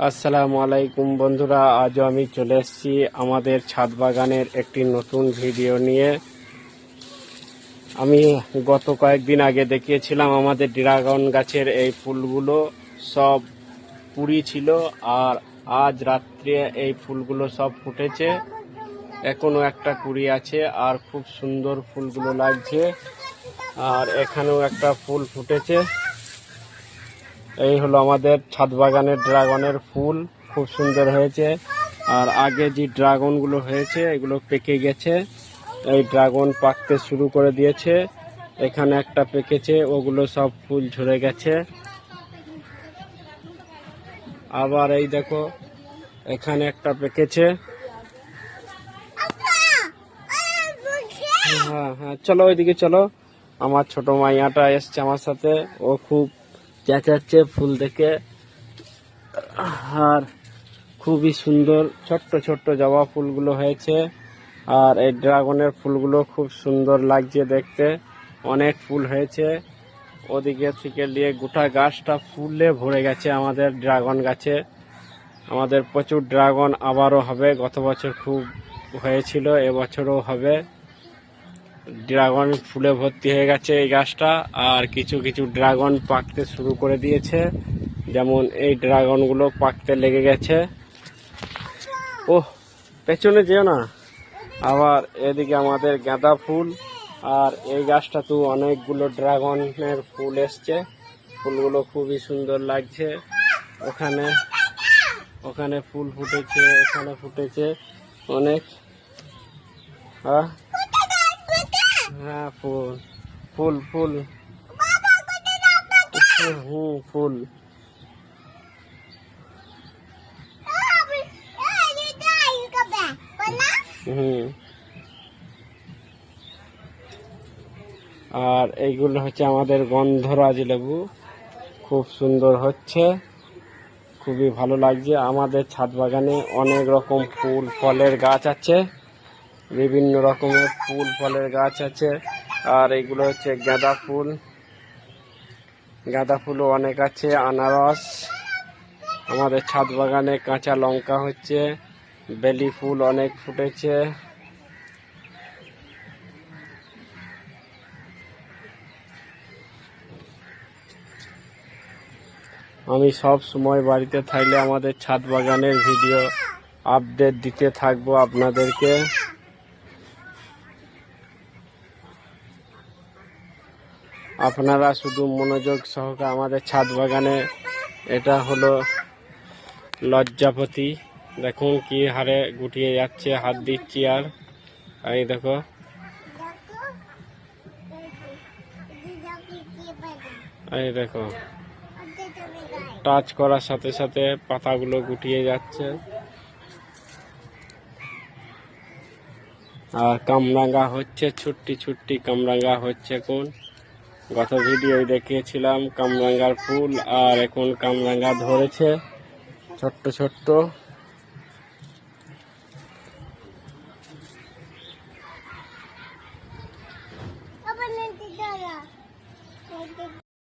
আসসালামু আলাইকুম বন্ধুরা, আজও আমি চলে এসেছি আমাদের ছাদ বাগানের একটি নতুন ভিডিও নিয়ে। আমি গত কয়েকদিন আগে দেখিয়েছিলাম আমাদের ড্রাগন গাছের এই ফুলগুলো, সব পুরি ছিল আর আজ রাত্রে এই ফুলগুলো সব ফুটেছে। এখনও একটা কুড়ি আছে আর খুব সুন্দর ফুলগুলো লাগছে। আর এখানেও একটা ফুল ফুটেছে। এই হলো আমাদের ছাদ বাগানের ড্রাগনের ফুল। খুব সুন্দর হয়েছে। আর আগে যে ড্রাগনগুলো হয়েছে, এগুলো পেকে গেছে। এই ড্রাগন পাকতে শুরু করে দিয়েছে। এখানে একটা পেকেছে, ওগুলো সব ফুল ঝরে গেছে। আবার এই দেখো, এখানে একটা পেকেছে। হ্যাঁ হ্যাঁ চলো ওইদিকে চলো। আমার ছোট মাইয়াটা এসছে আমার সাথে। ও খুব চেঁচাচ্ছে ফুল দেখে। আর খুবই সুন্দর ছোট্ট ছোট্ট জবা ফুলগুলো হয়েছে। আর এই ড্রাগনের ফুলগুলো খুব সুন্দর লাগছে দেখতে। অনেক ফুল হয়েছে। ওদিকে থেকে নিয়ে গোটা গাছটা ফুলে ভরে গেছে আমাদের ড্রাগন গাছে। আমাদের প্রচুর ড্রাগন আবারও হবে। গত বছর খুব হয়েছিল, এবছরও হবে। ড্রাগন ফুলে ভর্তি হয়ে গেছে এই গাছটা, আর কিছু কিছু ড্রাগন পাকতে শুরু করে দিয়েছে। যেমন এই ড্রাগনগুলো পাকতে লেগে গেছে। ওহ, পেছনে যেও না। আবার এদিকে আমাদের গাঁদা ফুল, আর এই গাছটা তো অনেকগুলো ড্রাগনের ফুল এসছে। ফুলগুলো খুবই সুন্দর লাগছে। ওখানে ওখানে ফুল ফুটেছে, এখানে ফুটেছে অনেক। আহ হ্যাঁ ফুল। ফুল ফুল। হুম ফুল। হুম। আর এইগুলো হচ্ছে আমাদের গন্ধরাজ লেবু। খুব সুন্দর হচ্ছে। খুবই ভালো লাগছে। আমাদের ছাদ বাগানে অনেক রকম ফুল, ফলের গাছ আছে। বিভিন্ন রকমের ফুল, ফলের গাছ আছে। আর এগুলো হচ্ছে গাঁদা ফুল। গাঁদা ফুলও অনেক আছে, আনারস। আমাদের ছাদ বাগানে কাঁচা লঙ্কা হচ্ছে, বেলি ফুল অনেক ফুটেছে। আমি সব সময় বাড়িতে থাকলে আমাদের ছাদ বাগানের ভিডিও আপডেট দিতে থাকব আপনাদেরকে। আপনারা শুধু মনোযোগ সহকারে আমাদের ছাদ বাগানে, এটা হলো লজ্জাপতি। দেখুন কি হারে গুটিয়ে যাচ্ছে, হাত দিচ্ছি আর। এই দেখো। এই দেখো। টাচ করার সাথে সাথে পাতাগুলো গুটিয়ে যাচ্ছে। আর কামরাঙ্গা হচ্ছে, ছুট্টি ছুট্টি কামরাঙ্গা হচ্ছে কোন? গত ভিডিও দেখিয়েছিলাম কামরাঙ্গার ফুল আর এখন কামরাঙ্গা ধরেছে। ছোট্ট ছোট্ট।